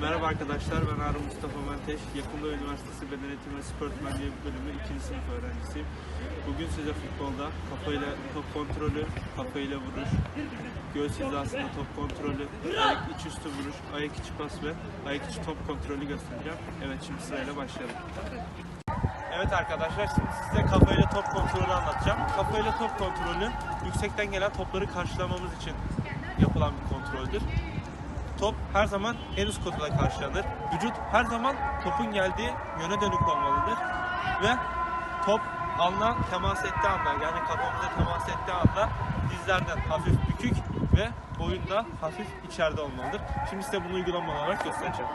Merhaba arkadaşlar, ben Harun Mustafa Menteş. Yakında Üniversitesi Beden Eğitimi ve Spor Öğretmenliği bölümü 2. sınıf öğrencisiyim. Bugün size futbolda kafayla top kontrolü, kafayla vuruş, göğüs hizasında top kontrolü, ayak içi üstü vuruş, ayak içi pas ve ayak içi top kontrolü göstereceğim. Evet, şimdi sırayla başlayalım. Evet arkadaşlar şimdi size kafayla top kontrolü anlatacağım. Kafayla top kontrolü yüksekten gelen topları karşılamamız için yapılan bir kontroldür. Top her zaman en üst kotada karşılanır. Vücut her zaman topun geldiği yöne dönük olmalıdır. Ve top alına temas ettiği anda yani kafamıza temas ettiği anda dizlerden hafif bükük ve boyun da hafif içeride olmalıdır. Şimdi size bunu uygulama olarak göstereceğim.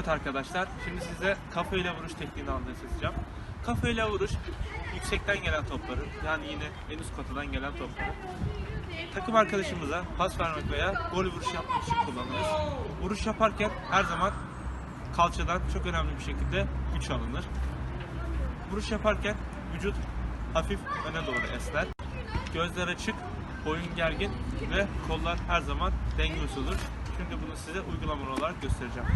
Evet arkadaşlar, şimdi size kafayla vuruş tekniğini anlatacağım. Kafayla vuruş, yüksekten gelen topları, yani yine en üst kotadan gelen topları takım arkadaşımıza pas vermek veya gol vuruş yapmak için kullanırız. Vuruş yaparken her zaman kalçadan çok önemli bir şekilde güç alınır. Vuruş yaparken vücut hafif öne doğru esner. Gözler açık, boyun gergin ve kollar her zaman dengesiz olur. Şimdi bunu size uygulamalı olarak göstereceğim.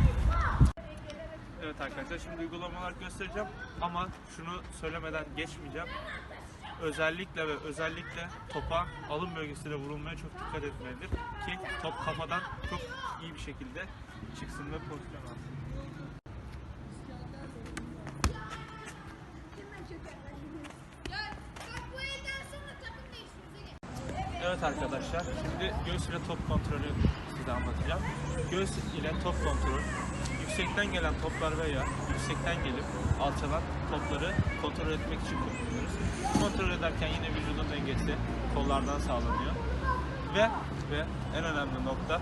Evet arkadaşlar şimdi uygulama olarak göstereceğim ama şunu söylemeden geçmeyeceğim. Özellikle ve özellikle topa alın bölgesine vurulmaya çok dikkat etmelidir ki top kafadan çok iyi bir şekilde çıksın ve pozisyon alsın. Evet arkadaşlar, şimdi göğüs ile top kontrolü size anlatacağım. Göğüs ile top kontrol, yüksekten gelen toplar veya yüksekten gelip alçalan topları kontrol etmek için kullanıyoruz. Kontrol ederken yine vücudun dengesi kollardan sağlanıyor. Ve ve en önemli nokta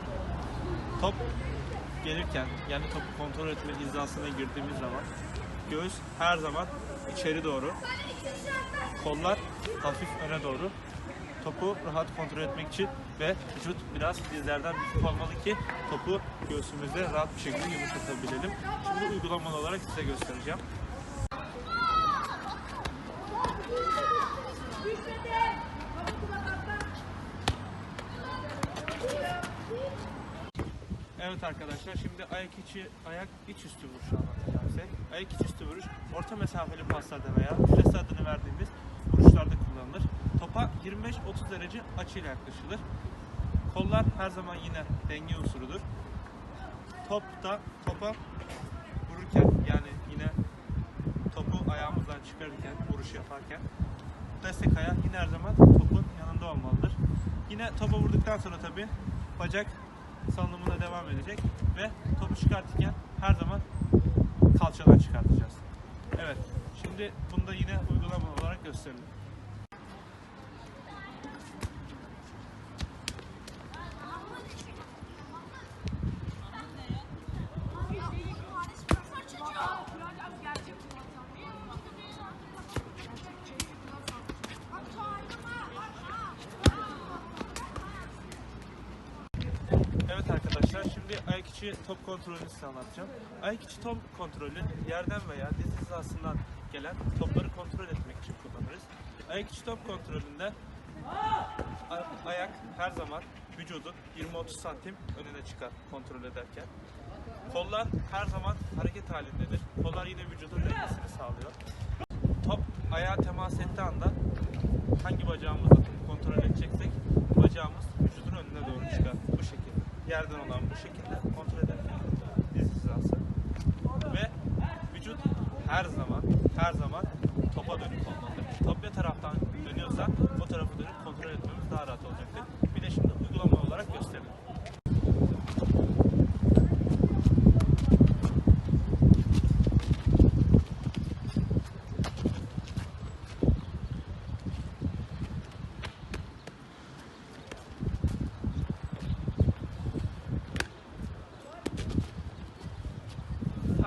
top gelirken yani topu kontrol etme hizasına girdiğimiz zaman göğüs her zaman içeri doğru, kollar hafif öne doğru topu rahat kontrol etmek için ve vücut biraz dizlerden bükük olmalı ki topu göğsümüzde rahat bir şekilde yumuşatabilelim. Şimdi uygulamalı olarak size göstereceğim. Evet arkadaşlar şimdi ayak içi ayak iç üstü vuruşu anlatacağım size. Ayak iç üstü vuruş orta mesafeli paslarda veya pres adını verdiğimiz vuruşlarda kullanılır. Topa 25-30 derece açıyla yaklaşılır. Kollar her zaman yine denge unsurudur. Top da topa vururken yani yine topu ayağımızdan çıkarırken, vuruş yaparken destek ayağı yine her zaman topun yanında olmalıdır. Yine topa vurduktan sonra tabi bacak salınımına devam edecek ve topu çıkartırken her zaman kalçadan çıkartacağız. Şimdi bunu da yine uygulama olarak gösterelim. Evet arkadaşlar şimdi ayak içi top kontrolünü size anlatacağım. Ayak içi top kontrolü yerden veya diz hizasından gelen topları kontrol etmek için kullanırız. Ayak içi top kontrolünde ayak her zaman vücudun 20-30 santim önüne çıkar kontrol ederken. Kollar her zaman hareket halindedir. Kollar yine vücudun dengesini sağlıyor. Top ayağa temas ettiği anda hangi bacağımızla topu kontrol edeceksek bacağımız vücudun önüne doğru çıkar. Bu şekilde. Yerden olan bu şekilde kontrol ederken diz hizası. Ve vücut her zaman her zaman topa dönük olmalıdır. Top ne taraftan dönüyorsa o tarafa dönüp kontrol etmemiz daha rahat olacaktır. Bir de şimdi uygulama olarak gösterelim.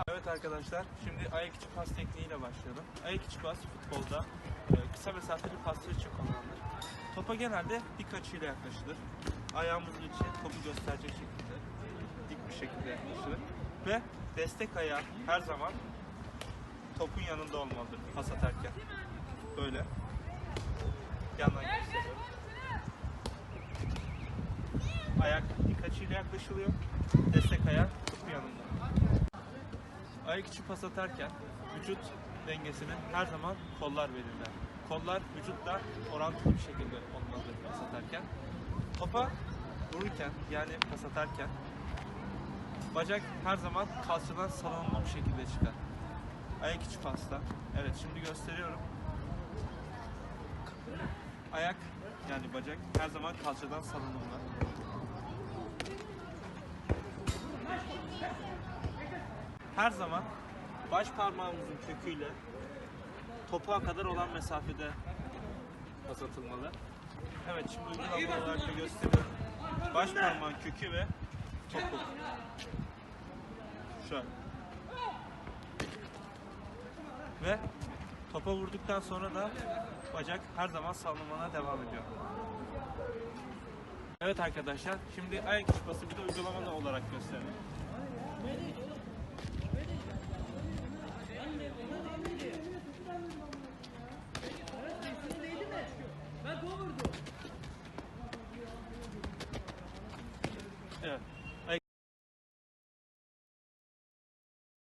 Evet arkadaşlar, şimdi ayak içi pas tekniğiyle başlayalım. Ayak içi pas futbolda e, kısa mesafeli paslar için kullanılır. Topa genelde dik açıyla yaklaşılır. Ayağımızın içi topu gösterecek şekilde dik bir şekilde yaklaşılır. Ve destek ayağı her zaman topun yanında olmalıdır pas atarken. Böyle. Yandan gösteriyorum. Ayak dik açıyla yaklaşılıyor. Destek ayak. Ayak içi pas atarken vücut dengesini her zaman kollar belirler. Kollar vücutla orantılı bir şekilde olmalıdır pas atarken. Topa vururken yani pas atarken bacak her zaman kalçadan salınımlı bir şekilde çıkar. Ayak içi pasta. Evet şimdi gösteriyorum. Ayak yani bacak her zaman kalçadan salınımlı. Her zaman baş parmağımızın köküyle topuğa kadar olan mesafede pas atılmalı. Evet şimdi uygulama olarak da gösteriyorum. Baş parmağın kökü ve topuk. Şöyle. Ve topa vurduktan sonra da bacak her zaman sallamana devam ediyor. Evet arkadaşlar şimdi ayak içi pası bir de uygulama olarak gösterelim. Amen.